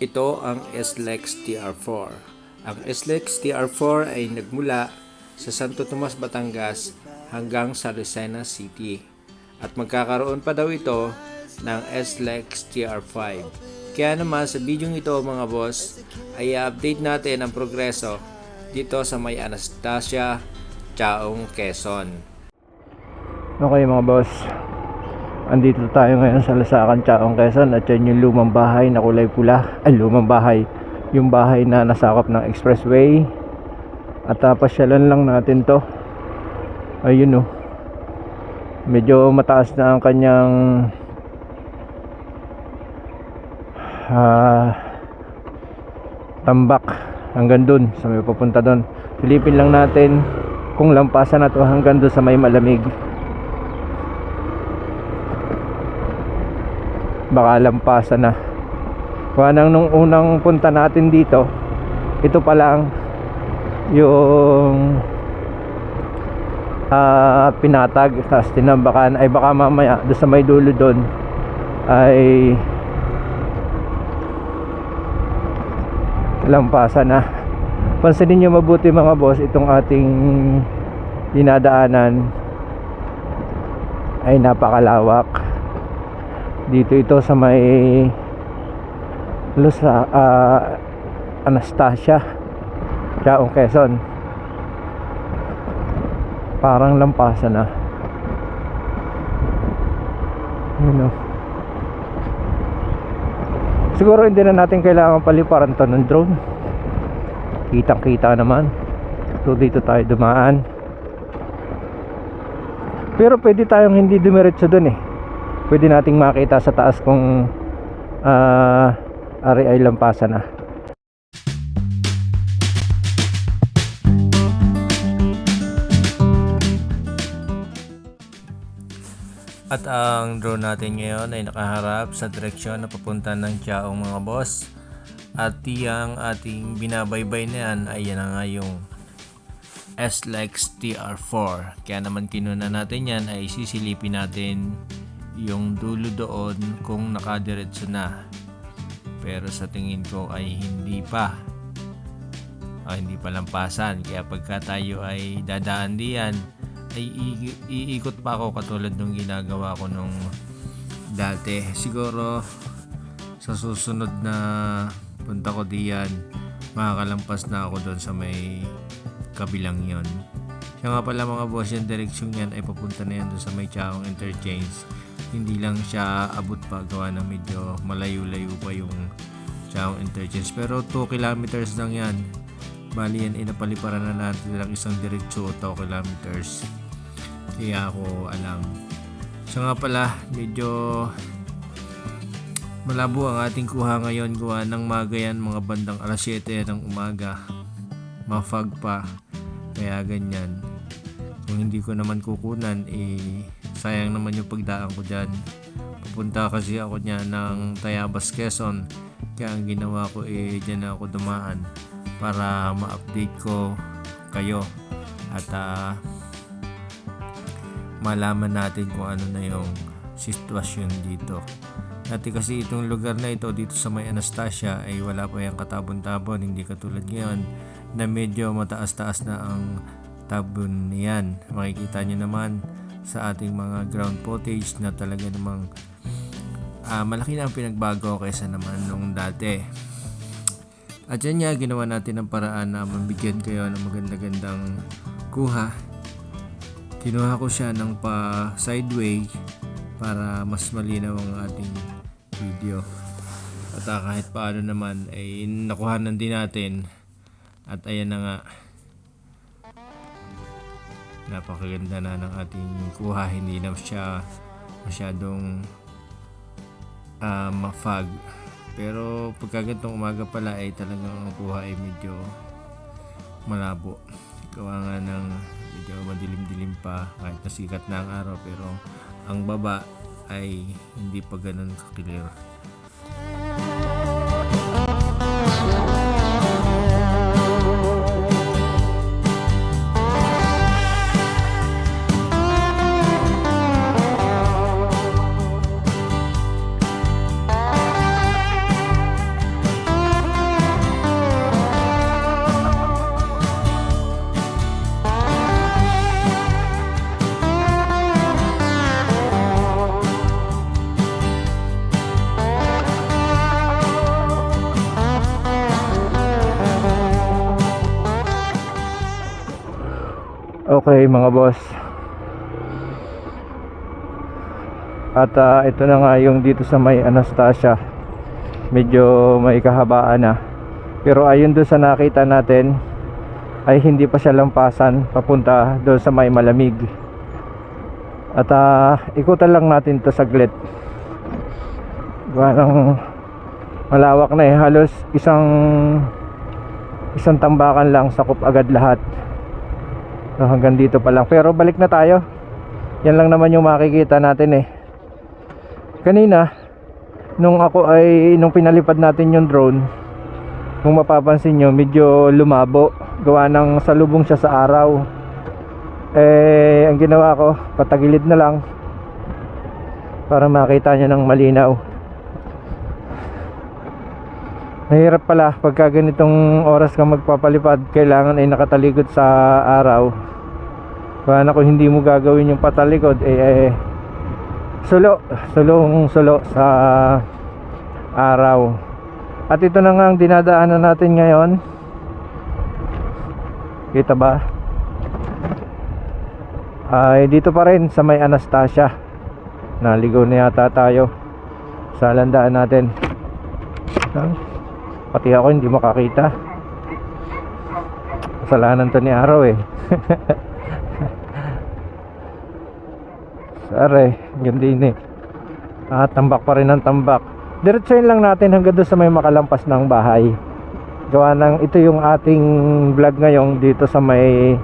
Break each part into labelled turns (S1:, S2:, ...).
S1: Ito ang SLEX TR4. Ang SLEX TR4 ay nagmula sa Santo Tomas, Batangas hanggang sa Lucena City. At magkakaroon pa daw ito ng SLEX TR5. Kaya naman sa video ito mga boss ay update natin ang progreso dito sa may Anastasia, Chaong, Quezon.
S2: Okay mga boss Andito tayo ngayon sa Lasakan, Chaong, Quezon. At yan yung lumang bahay na kulay pula. Ay lumang bahay. Yung bahay na nasakop ng expressway. At uh, lang natin to. Ayun oh. Medyo mataas na ang kanyang ah, Tambak Hanggang dun sa may papunta dun. Silipin lang natin kung lampasan na to hanggang doon sa may malamig baka lampasan na. Kaya nang nung unang punta natin dito ito pa lang yung ah, pinatag tapos tinambakan ay baka mamaya doon sa may dulo doon ay lampasan na. Pansinin nyo mabuti mga boss itong ating dinadaanan ay napakalawak dito ito sa may Lusa ah, Anastasia Chaong Quezon. Parang lampasan na. Yun o siguro hindi na natin kailangan paliparan to ng drone. Kitang kita naman. So dito tayo dumaan. Pero pwede tayong hindi dumiretso dun eh pwede nating makita sa taas kung ah ari ay lampasan na
S1: At ang drone natin ngayon ay nakaharap sa direksyon na papunta ng Chaong mga boss. At yung ating binabaybay na yan ay yan nga yung SLEX TR4. Kaya naman kinuna natin yan ay sisilipin natin yung dulo doon kung nakadiretso na. Pero sa tingin ko ay hindi pa. O hindi pa lampasan. Kaya pagka tayo ay dadaan diyan, ay iikot pa ako katulad nung ginagawa ko nung dati. Siguro sa susunod na punta ko diyan, makakalampas na ako doon sa may kabilang yon. Siya nga pala mga boss, yung direksyon yan ay papunta na yan doon sa may Interchange. Hindi lang siya abot pa gawa ng medyo malayo-layo pa yung Chaong Interchange. Pero 2 kilometers lang yan. Bali yan, inapaliparan na natin lang isang diretsyo 2 kilometers. Kaya ako alam. Siya nga pala, medyo malabo ang ating kuha ngayon gawa ng magayan mga bandang alas 7 ng umaga. Mafag pa. Kaya ganyan. Kung hindi ko naman kukunan, eh, sayang naman yung pagdaan ko dyan. Pupunta kasi ako niya ng Tayabas, Quezon. Kaya ang ginawa ko, eh, dyan ako dumaan para ma-update ko kayo. At ah, malaman natin kung ano na yung sitwasyon dito. Dati kasi itong lugar na ito dito sa may Anastasia ay wala pa yung katabon-tabon. Hindi katulad ngayon na medyo mataas-taas na ang tabon niyan. Makikita nyo naman sa ating mga ground footage na talaga namang ah, malaki na ang pinagbago kaysa naman nung dati. At yan nga, ginawa natin ang paraan na mabigyan kayo ng maganda-gandang kuha. Kinuha ko siya ng pa sideway para mas malinaw ang ating video. At ah, kahit paano naman ay nakuhanan din natin. At ayan na nga. Napakaganda na ng ating kuha. Hindi na siya masyadong ah, mafag. Pero pagka ganitong umaga pala ay talagang ang kuha ay medyo malabo. Gawa nga ng medyo madilim-dilim pa kahit nasikat na ang araw pero ang baba ay hindi pa ganun ka-clear.
S2: Okay mga boss. At ah, ito na nga yung dito sa may Anastasia. Medyo may kahabaan na. Pero ayun doon sa nakita natin ay hindi pa siya lampasan papunta doon sa may malamig. At ah, ikutan lang natin to saglit. Gawa ng malawak na eh. Halos isang isang tambakan lang sakop agad lahat. So, hanggang dito pa lang. Pero balik na tayo. Yan lang naman yung makikita natin eh. Kanina, nung ako ay, nung pinalipad natin yung drone, kung mapapansin nyo, medyo lumabo. Gawa ng salubong siya sa araw. Eh, ang ginawa ko, patagilid na lang para makita nyo ng malinaw. Mahirap pala pagka ganitong oras ka magpapalipad, kailangan ay nakatalikod sa araw. Kaya na kung hindi mo gagawin yung patalikod, eh, eh sulo, sulong sulo sa araw. At ito na nga ang dinadaanan natin ngayon. Kita ba? Ay dito pa rin sa may Anastasia. Naligaw na yata tayo sa landaan natin. Ah, Pati ako hindi makakita. Kasalanan to ni Araw eh. Sare, ganda yun eh. Ah, tambak pa rin ang tambak. Diretsuhin lang natin hanggang doon sa may makalampas ng bahay. Gawa ng ito yung ating vlog ngayon dito sa may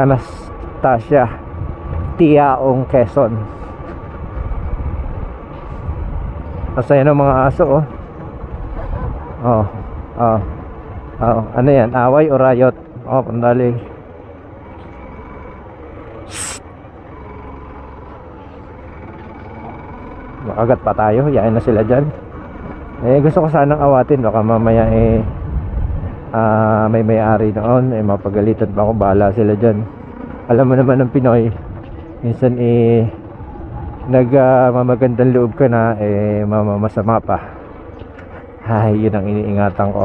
S2: Anastasia Tiaong Quezon. Masaya ng mga aso oh. Oh, oh. Oh, ano yan? Away o riot? Oh, pandali. Makagat pa tayo, yain na sila dyan. Eh, gusto ko sanang awatin, baka mamaya eh, ah, may may-ari noon, eh, mapagalitan pa ako, bahala sila dyan. Alam mo naman ng Pinoy, minsan eh, nag ah, mamagandang loob ka na, eh, mamamasama pa. Ay, yun ang iniingatan ko.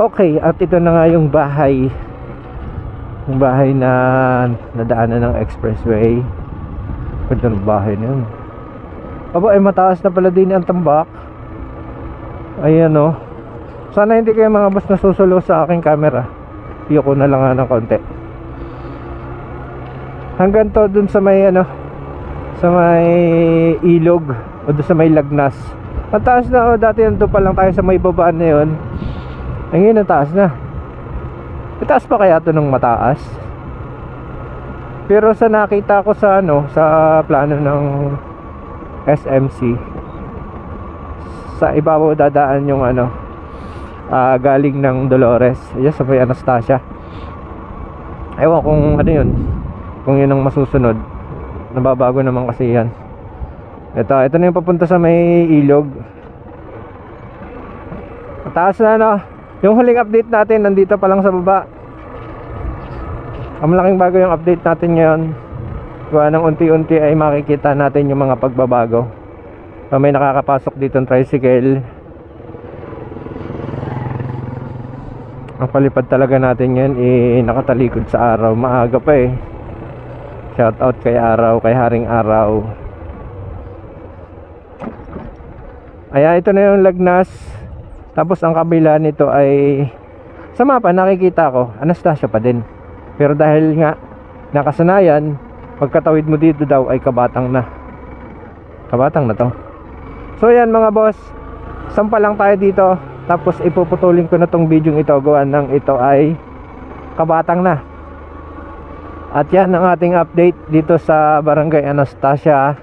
S2: Okay, at ito na nga yung bahay. Yung bahay na nadaanan ng expressway. Ganda ng bahay na yun. Aba, ay mataas na pala din ang tambak. Ayan o. Sana hindi kayo mga boss nasusulo sa aking camera. Iyo ko na lang nga ng konti. Hanggang to dun sa may ano, sa may ilog o dun sa may lagnas. Mataas na o, dati nandun pa lang tayo sa may babaan na yun. Ang taas na. Itaas pa kaya to nung mataas? Pero sa nakita ko sa ano, sa plano ng SMC sa ibabaw dadaan yung ano ah, galing ng Dolores yes sa may Anastasia ewan kung ano yun kung yun ang masusunod nababago naman kasi yan ito, ito na yung papunta sa may ilog mataas na no? Yung huling update natin nandito pa lang sa baba. Ang malaking bago yung update natin ngayon. Gawa ng unti-unti ay makikita natin yung mga pagbabago. So, may nakakapasok dito ng tricycle. Ang palipad talaga natin yan eh, nakatalikod sa araw. Maaga pa eh. Shout out kay araw kay haring araw. Ayan ito na yung lagnas tapos ang kabila nito ay sa mapa nakikita ko Anastasia pa din. Pero dahil nga nakasanayan pagkatawid mo dito daw ay kabatang na. Kabatang na to. So yan mga boss. Sampa lang tayo dito. Tapos ipuputulin ko na tong video ito. Gawa ng ito ay kabatang na. At yan ang ating update dito sa barangay Anastasia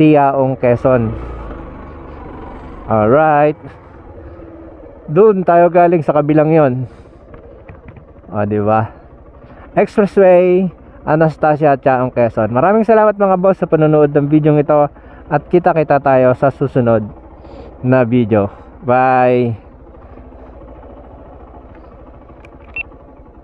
S2: Tiaong Quezon. Alright doon tayo galing sa kabilang yon o diba expressway Anastasia at Chaong Quezon. Maraming salamat mga boss sa panonood ng video ito at kita-kita tayo sa susunod na video. Bye!